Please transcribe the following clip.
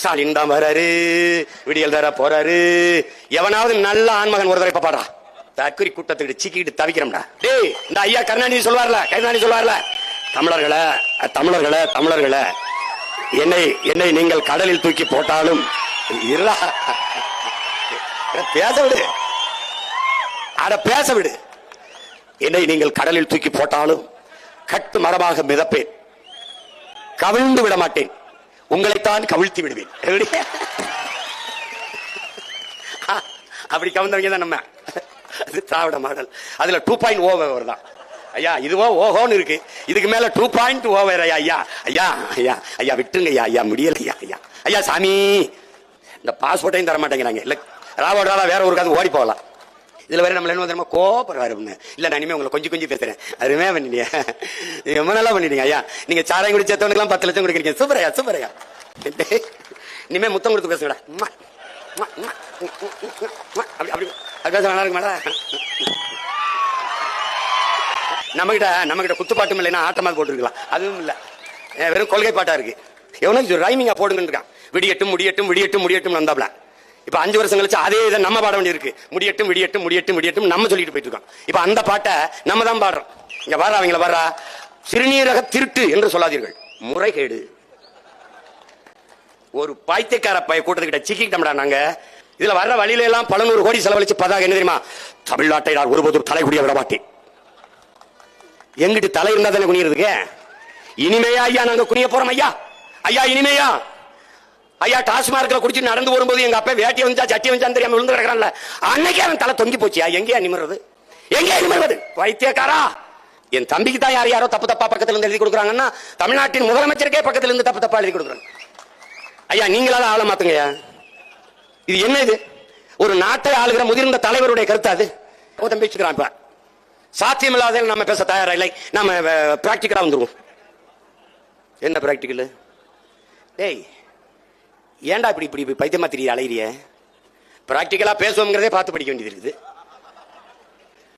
ஸ்டாலின் தான் வராரு. விடியல் தர போறாரு. எவனாவது நல்ல ஆண்மகன் ஒரு தடவை இப்ப பாடுறா. தற்கொலை கூட்டத்துக்கு சிக்கிட்டு தவிக்கிறோம்டா. டேய் இந்த ஐயா கருணாநிதி சொல்வார்ல கருணாநிதி சொல்வார்ல தமிழர்களை தமிழர்களை தமிழர்களை. என்னை என்னை நீங்கள் கடலில் தூக்கி போட்டாலும் இருடா. பேச விடு. அட பேச விடு. என்னை நீங்கள் கடலில் தூக்கி போட்டாலும் கட்டு மரமாக மிதப்பேன். கவிழ்ந்து விட மாட்டேன். உங்களைத்தான் கவிழ்த்தி விடுவேன். அப்படி கவிழ்ந்தவங்க தான் நம்ம. அது திராவிட மாடல். அதுல டூ பாயிண்ட் ஓவர் தான். ஐயா இதுவோ ஓஹோன்னு இருக்கு. இதுக்கு மேல டூ பாயிண்ட் ஓவர் ஐயா ஐயா ஐயா ஐயா ஐயா விட்டுருங்க ஐயா ஐயா முடியல ஐயா ஐயா. ஐயா சாமி! இந்த பாஸ்போர்ட்டையும் தர மாட்டேங்கிறாங்க இல்ல ராவோட ராவா வேற ஊருக்காவது ஓடி போகலாம். இதில் வேற நம்மள என்ன தெரியுமா கோபப்படுறாரு இல்லை நான் இனிமே உங்களை கொஞ்சம் கொஞ்சம் பேசுறேன் அருமையா பண்ணிட்டீங்க நீங்க ரொம்ப நல்லா பண்ணிட்டீங்க ஐயா நீங்க சாராயம் குடிச்சவனுக்குலாம் பத்து லட்சம் கொடுக்குறீங்க சூப்பர் ஐயா சூப்பர் ஐயா இனிமே முத்தம் கொடுத்து பேசுங்கடா உம்மா, அப்படி அப்படி நல்லா நம்ம கிட்ட நம்ம கிட்ட குத்துப்பாட்டும் இல்லைன்னா ஆட்டமாக போட்டுருக்கலாம் அதுவும் இல்லை வெறும் கொள்கை பாட்டா இருக்கு எவனும் ரைமிங்கா போடுங்கன்னு இருக்கான் விடியட்டும் முடியட்டும் விடியட்டும் முடியட்டும் வந்தாப்ல இப்போ அஞ்சு வருஷம் கழிச்சு அதே இதை நம்ம பாட வேண்டியிருக்கு. முடியட்டும் விடியட்டும் முடியட்டும் முடியட்டும் நம்ம சொல்லிட்டு போயிட்டு இருக்கோம். இப்போ அந்த பாட்டை நம்ம தான் பாடுறோம். இங்கே வர்றா அவங்கள வர்றா சிறுநீரக திருட்டு என்று சொல்லாதீர்கள். முறைகேடு. ஒரு பாய்த்தியக்கார பைய கூட்டத்துக்கிட்ட சிக்கிக்கிட்டோம்டா நாங்க. இதுல வர்ற வழியில எல்லாம் பல நூறு கோடி செலவழிச்சு பதாக என்ன தெரியுமா? தமிழ்நாட்டை நான் ஒருபோதும் தலைகுடிய விட மாட்டேன். எங்கிட்டு தலை இருந்தா தானே குனியறதுக்கு? இனிமையா ஐயா நாங்க குனிய போறோம் ஐயா. ஐயா இனிமையா? ஐயா டாஸ்மார்க்ல குடிச்சு நடந்து வரும்போது எங்க அப்பா வேட்டி வந்தா சட்டி வந்தா தெரியாம விழுந்து கிடக்குறான்ல. அன்னைக்கே அவன் தலை தொங்கி போச்சியா எங்கேயா நிமிர்றது? எங்கேயா நிமிர்றது வைத்தியக்காரா? என் தம்பிக்கு தான் யார் யாரோ தப்பு தப்பா பக்கத்துல இருந்து எழுதி கொடுக்குறாங்கன்னா தமிழ்நாட்டின் முதலமைச்சருக்கே பக்கத்துல இருந்து தப்பு தப்பா எழுதி கொடுக்குறாங்க. ஐயா நீங்களால ஆள மாத்துங்கய்யா இது என்ன இது? ஒரு நாட்டை ஆளுகிற முதிர்ந்த தலைவருடைய கருத்து அது. ஒருத்தன் பேசிக்கிறான் இப்ப. சாத்தியமில்லாத நம்ம பேச தயாரா இல்லை நம்ம பிராக்டிக்கலா வந்துருவோம். என்ன பிராக்டிக்கல் டேய் ஏன்டா இப்படி இப்படி இப்படி பைத்தியமா தெரிய அலையிறிய? ப்ராக்டிக்கலாக பேசுவோங்கிறதே பார்த்து படிக்க வேண்டியது இருக்குது.